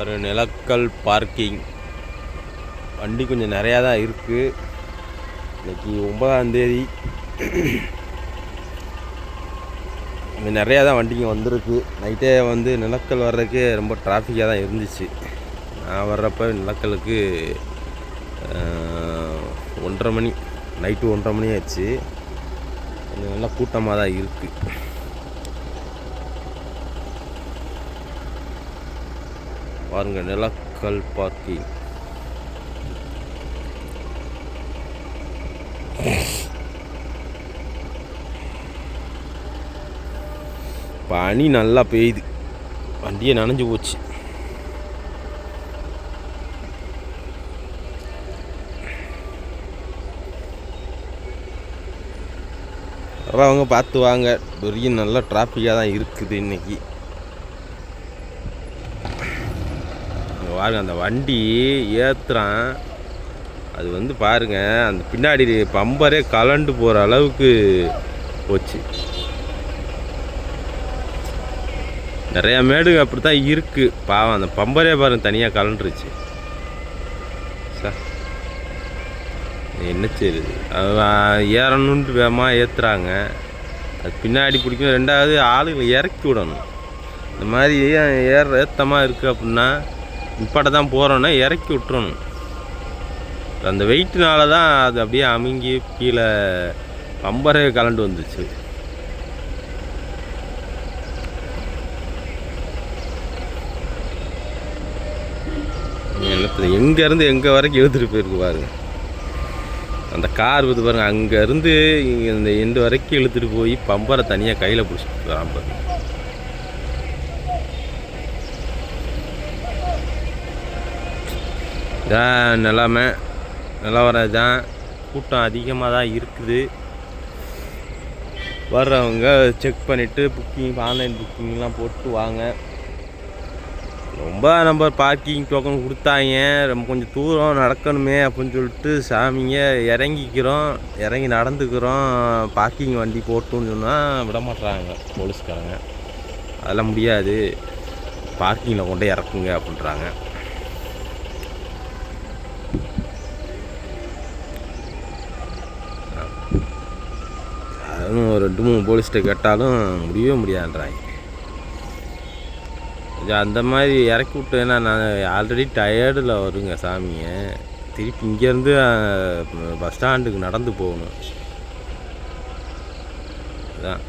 ஒரு நிலக்கல் பார்க்கிங். வண்டி கொஞ்சம் நிறையா தான் இருக்குது இன்னைக்கு ஒன்பதாந்தேதி கொஞ்சம் நிறையா தான் வண்டிங்க வந்திருக்கு. நைட்டே வந்து நிலக்கல் வர்றதுக்கு ரொம்ப டிராஃபிக்காக தான் இருந்துச்சு. நான் வர்றப்ப நிலக்கலுக்கு ஒன்றரை மணி நைட்டு ஒன்றரை மணி ஆச்சு. கொஞ்சம் நல்லா கூட்டமாக தான் இருக்குது பாருங்க நிலக்கல் பார்க்கிங் பனி நல்லா பெய்யுது. வண்டியே நனைஞ்சு போச்சு. வர்றவங்க பார்த்து வாங்க. பெரிய நல்லா டிராஃபிக்காக தான் இருக்குது இன்றைக்கி பாருங்க அந்த வண்டி ஏற்றுறான் அது வந்து பாருங்க அந்த பின்னாடி பம்பரே கலண்டு போகிற அளவுக்கு போச்சு. நிறையா மேடுங்க அப்படி தான் இருக்குது பாவம் அந்த பம்பரே பாருங்க தனியாக கலண்டுருச்சு. சார் என்ன செய்யுது ஏறணுன்ட்டு வேகமாக ஏற்றுறாங்க அது பின்னாடி பிடிக்கும் ரெண்டாவது ஆளுங்களை இறக்கி விடணும். இந்த மாதிரி ஏற ஏத்தமாக இருக்குது அப்படின்னா இப்படி தான் போகிறோன்னா இறக்கி விட்டுறணும். அந்த வெயிட்னால தான் அது அப்படியே அமுங்கி கீழே பம்பரே கலண்டு வந்துச்சு. என்னத்துல எங்கேருந்து எங்கே வரைக்கும் இழுத்துட்டு போயிருக்கு பாருங்க அந்த கார் வந்து பாருங்க அங்கேருந்து இந்த எண்டு வரைக்கும் இழுத்துட்டு போய் பம்பரை தனியாக கையில் பிடிச்சிட்டு வரான் பாருங்க. இதான் நிலமை. நிலவரம் தான் கூட்டம் அதிகமாக தான் இருக்குது. வர்றவங்க செக் பண்ணிவிட்டு புக்கிங் ஆன்லைன் புக்கிங்லாம் போட்டு வாங்க. ரொம்ப நம்ம பார்க்கிங் டோக்கன் கொடுத்தாங்க. ரொம்ப கொஞ்சம் தூரம் நடக்கணுமே அப்படின்னு சொல்லிட்டு சாமிங்க இறங்கிக்கிறோம். இறங்கி நடந்துக்கிறோம். பார்க்கிங் வண்டி போட்டுன்னு சொன்னால் விட மாட்றாங்க போலீஸ்காரங்க. அதெல்லாம் முடியாது. பார்க்கிங்கில் கொண்டு இறக்குங்க அப்படின்றாங்க. அதுவும் ஒரு ரெண்டு மூணு போலீஸ்கிட்ட கேட்டாலும் முடியவே முடியாதுன்றாங்க. இது அந்த மாதிரி இறக்கி விட்டேன்னா நான் ஆல்ரெடி டயர்டில் வருங்க சாமியை. திருப்பி இங்கேருந்து பஸ் ஸ்டாண்டுக்கு நடந்து போகணும். அதான்.